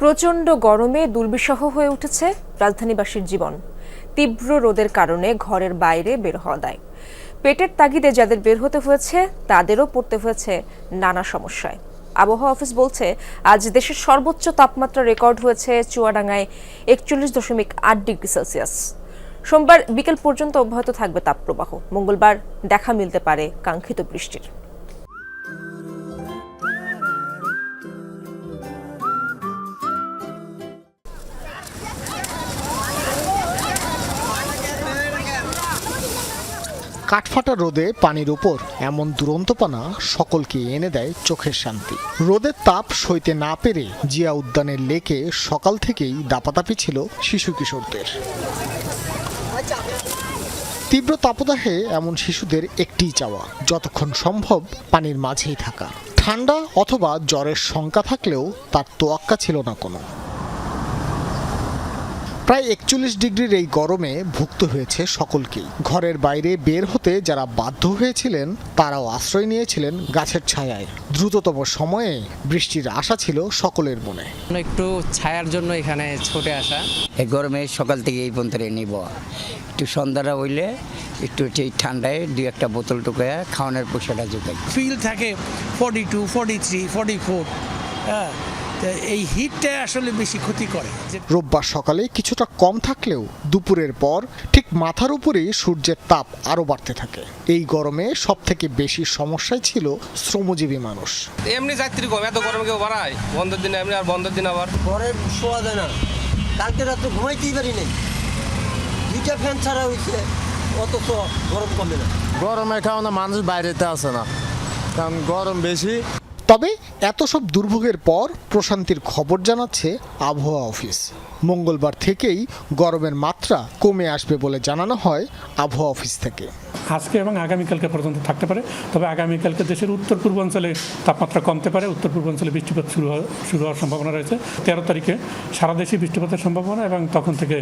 প্রচণ্ড গরমে দুর্বিষহ হয়ে উঠেছে রাজধানীবাসীর জীবন। তীব্র রোদের কারণে ঘরের বাইরে বের হওয়া দেয়। পেটের তাগিদে যাদের বের হতে হয়েছে, তাদেরও পড়তে হয়েছে নানা সমস্যায়। আবহাওয়া অফিস বলছে, আজ দেশের সর্বোচ্চ তাপমাত্রা রেকর্ড হয়েছে চুয়াডাঙ্গায় একচল্লিশ দশমিক আট ডিগ্রি সেলসিয়াস। সোমবার বিকেল পর্যন্ত অব্যাহত থাকবে তাপপ্রবাহ। মঙ্গলবার দেখা মিলতে পারে কাঙ্ক্ষিত বৃষ্টির। কাঠফাটা রোদে পানির উপর এমন দুরন্তপানা সকলকে এনে দেয় চোখের শান্তি। রোদের তাপ সইতে না পেরে জিয়া উদ্যানের লেকে সকাল থেকেই দাপাদাপি ছিল শিশু কিশোরদের। তীব্র তাপদাহে এমন শিশুদের একটিই চাওয়া, যতক্ষণ সম্ভব পানির মাঝেই থাকা। ঠান্ডা অথবা জ্বরের শঙ্কা থাকলেও তার তোয়াক্কা ছিল না কোনো। প্রায় একচল্লিশ ডিগ্রির এই গরমে ভুক্ত হয়েছে সকলকেই। ঘরের বাইরে বের হতে যারা বাধ্য হয়েছিলেন তারাও আশ্রয় নিয়েছিলেন গাছের ছায়ায়। দ্রুততম সময়ে বৃষ্টির আশা ছিল সকলের মনে। একটু ছায়ার জন্য এখানে ছুটে আসা। এই গরমে সকাল থেকে এই পর্যন্ত নিব। একটু সন্ধ্যাটা হইলে একটু এই ঠান্ডায় দুই একটা বোতল টুকায় খাওয়ানোর পয়সাটা জোগাই ফিল থাকে forty two forty three forty four হ্যাঁ। এই হিটটা আসলে বেশি ক্ষতি করে। যে রোববার সকালে কিছুটা কম থাকলেও দুপুরের পর ঠিক মাথার উপরেই সূর্যের তাপ আরও বাড়তে থাকে। এই গরমে সব থেকে বেশি সমস্যায় ছিল শ্রমজীবী মানুষ। এমনি যাত্রী কম এত গরমে কেউ বাড়ায়? বন্ধের দিনে এমনি আর বন্ধের দিন আবার। ঘরে শোয়া যায় না। কালকে রাত্রে ঘুমাইতেই পারি নাই। দুইটা ফ্যান ছাড়া হয়েছে অথচ গরম কমে না। গরমে কারণে মানুষ বাইরেতে আসে না। কারণ গরম বেশি। তবে এত সব দুর্ভোগের পর প্রশান্তির খবর জানাচ্ছে আবহাওয়া অফিস। মঙ্গলবার থেকেই গরমের মাত্রা কমে আসবে বলে জানানো হয় আবহাওয়া অফিস থেকে। আজকে এবং আগামীকালকে পর্যন্ত থাকতে পারে, তবে আগামীকালকে দেশের উত্তর পূর্বাঞ্চলে তাপমাত্রা কমতে পারে। উত্তর পূর্বাঞ্চলে বৃষ্টিপাত শুরু শুরু হওয়ার সম্ভাবনা রয়েছে। তেরো তারিখে সারা দেশে বৃষ্টিপাতের সম্ভাবনা এবং তখন থেকে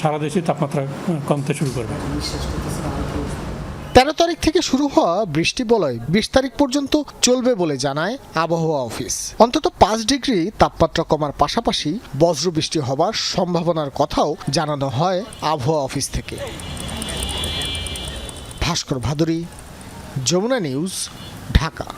সারা দেশে তাপমাত্রা কমতে শুরু করবে। তেরো তারিখ থেকে শুরু হওয়া বৃষ্টি বলয় বিশ তারিখ পর্যন্ত চলবে বলে জানায় আবহাওয়া অফিস। অন্তত পাঁচ ডিগ্রি তাপমাত্রা কমার পাশাপাশি বজ্র বৃষ্টি হবার সম্ভাবনার কথাও জানানো হয় আবহাওয়া অফিস থেকে। ভাস্কর ভাদুরী, যমুনা নিউজ, ঢাকা।